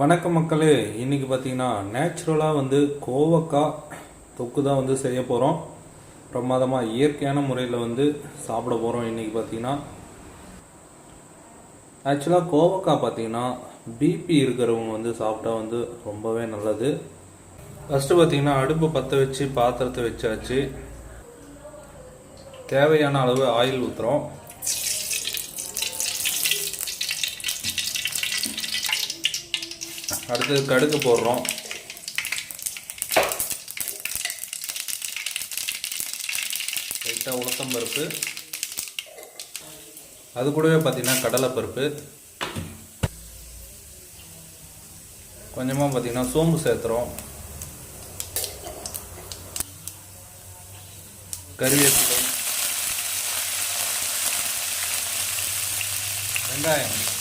வணக்கம் மக்களே. இன்னைக்கு பார்த்தீங்கன்னா நேச்சுரலாக வந்து கோவக்காய் தொக்கு தான் வந்து செய்ய போகிறோம் பிரமாதமாக இயற்கையான முறையில் வந்து சாப்பிட போகிறோம் இன்னைக்கு பார்த்தீங்கன்னா ஆக்சுவலாக கோவக்காய் பார்த்தீங்கன்னா பிபி இருக்கிறவங்க வந்து சாப்பிட்டா வந்து ரொம்பவே நல்லது. ஃபஸ்ட்டு பார்த்தீங்கன்னா அடுப்பு பற்ற வச்சு பாத்திரத்தை வச்சாச்சு. தேவையான அளவு ஆயில் ஊற்றுறோம் அடுத்தது கடுகு போடுறோம். லைட்டாக உளுத்தம் பருப்பு. அது கூடவே பார்த்தீங்கன்னா கடலைப்பருப்பு. கொஞ்சமாக பார்த்தீங்கன்னா சோம்பு சேர்த்துறோம். கருவேப்பிலை வெங்காயம்.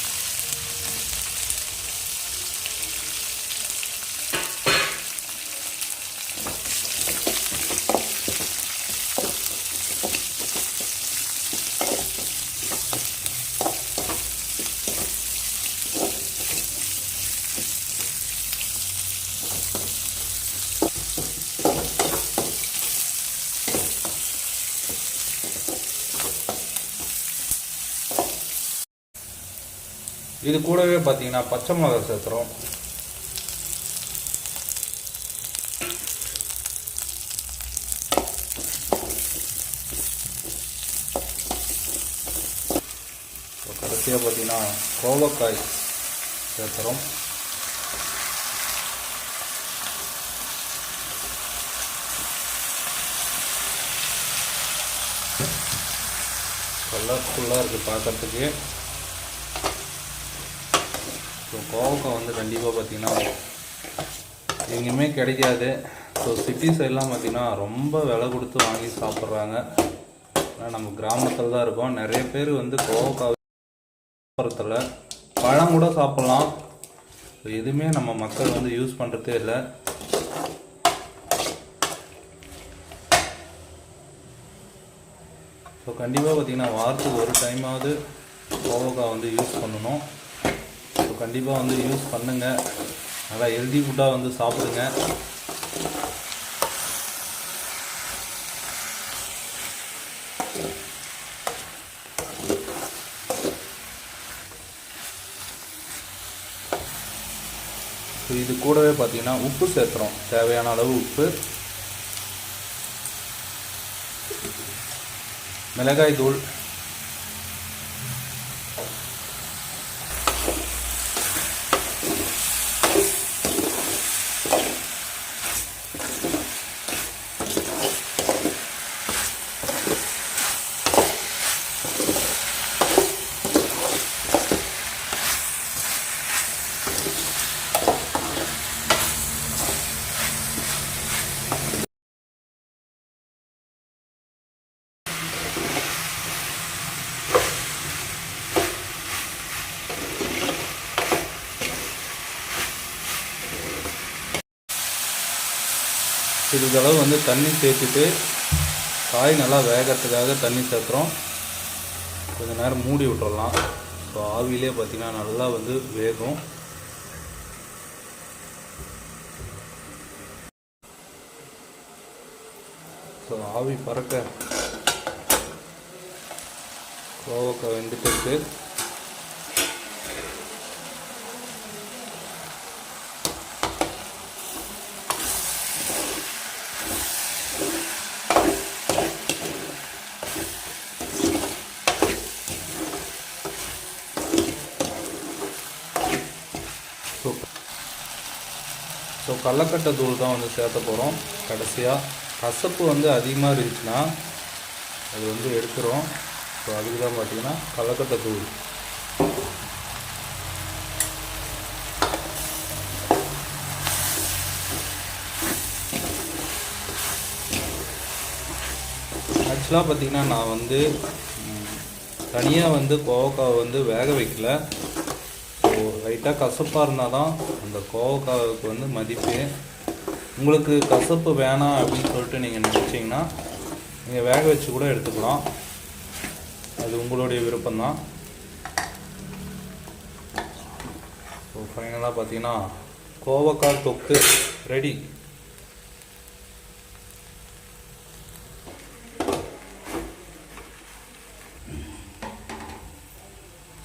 இது கூடவே பார்த்தீங்கன்னா பச்சை மிளகா சேர்த்துறோம். கடைசியாக பார்த்தீங்கன்னா கோவக்காய் சேர்த்துறோம். கலர்ஃபுல்லாக இருக்குது பார்க்குறதுக்கு ஸோ கோவக்காய் வந்து கண்டிப்பாக பார்த்தீங்கன்னா எங்கேயுமே கிடைக்காது. ஸோ சிட்டி சைட்லாம் பார்த்திங்கன்னா ரொம்ப விலை கொடுத்து வாங்கி சாப்பிட்றாங்க. ஆனால் நம்ம கிராமத்தில் தான் இருக்கோம். நிறைய பேர் வந்து கோவக்காய் சாப்பிட்றதில்ல. பழம் கூட சாப்பிட்லாம். ஸோ எதுவுமே நம்ம மக்கள் வந்து யூஸ் பண்ணுறதே இல்லை. ஸோ கண்டிப்பாக பார்த்தீங்கன்னா வாரத்துக்கு ஒரு டைமாவது கோவக்காய் வந்து யூஸ் பண்ணணும். ஸோ கண்டிப்பாக வந்து யூஸ் பண்ணுங்க. நல்லா ஹெல்தி ஃபுட்டாக வந்து சாப்பிடுங்க. ஸோ இது கூடவே பார்த்தீங்கன்னா உப்பு சேர்த்துறோம் தேவையான அளவு உப்பு. மிளகாய் தூள். சிறிதளவு வந்து தண்ணி சேர்த்துட்டு காய் நல்லா வேகறதுக்காக தண்ணி சேர்த்துறோம் கொஞ்சம் நேரம் மூடி விட்டுறலாம். ஸோ ஆவியிலே பார்த்தீங்கன்னா நல்லா வந்து வேகும். ஸோ ஆவி பறக்க கோவக்காய் வெந்துட்டு இருக்குது ஸோ ஸோ கடலக்கட்டை தூள் தான் வந்து சேர்த்த போகிறோம் கடைசியாக கசப்பு வந்து அதிகமாக இருந்துச்சுன்னா அது வந்து எடுத்துரும் ஸோ அதுக்கு தான் பார்த்திங்கன்னா கடலக்கட்டை தூள். ஆக்சுவலாக பார்த்திங்கன்னா நான் வந்து தனியாக வந்து கோவக்காவை வந்து வேக வைக்கல. லைட்டாக கசப்பாக இருந்தால் தான் அந்த கோவக்காவுக்கு வந்து மதிப்பு. உங்களுக்கு கசப்பு வேணாம் அப்படின்னு சொல்லிட்டு நீங்கள் நினச்சிங்கன்னா நீங்கள் வேக வச்சு கூட எடுத்துக்கலாம். அது உங்களுடைய விருப்பம்தான். ஸோ ஃபைனலாக பார்த்தீங்கன்னா கோவக்காய் தொக்கு ரெடி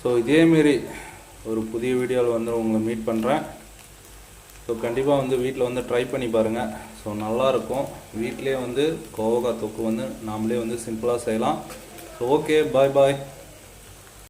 ஸோ இதேமாரி ஒரு புதிய வீடியோவில் வந்து உங்களை மீட் பண்ணுறேன் ஸோ கண்டிப்பாக வந்து வீட்டில் வந்து ட்ரை பண்ணி பாருங்கள் ஸோ நல்லாயிருக்கும். வீட்டிலே வந்து கோவக்காய் தொக்கு வந்து நாமளே வந்து சிம்பிளாக செய்யலாம். ஸோ ஓகே பாய் பாய்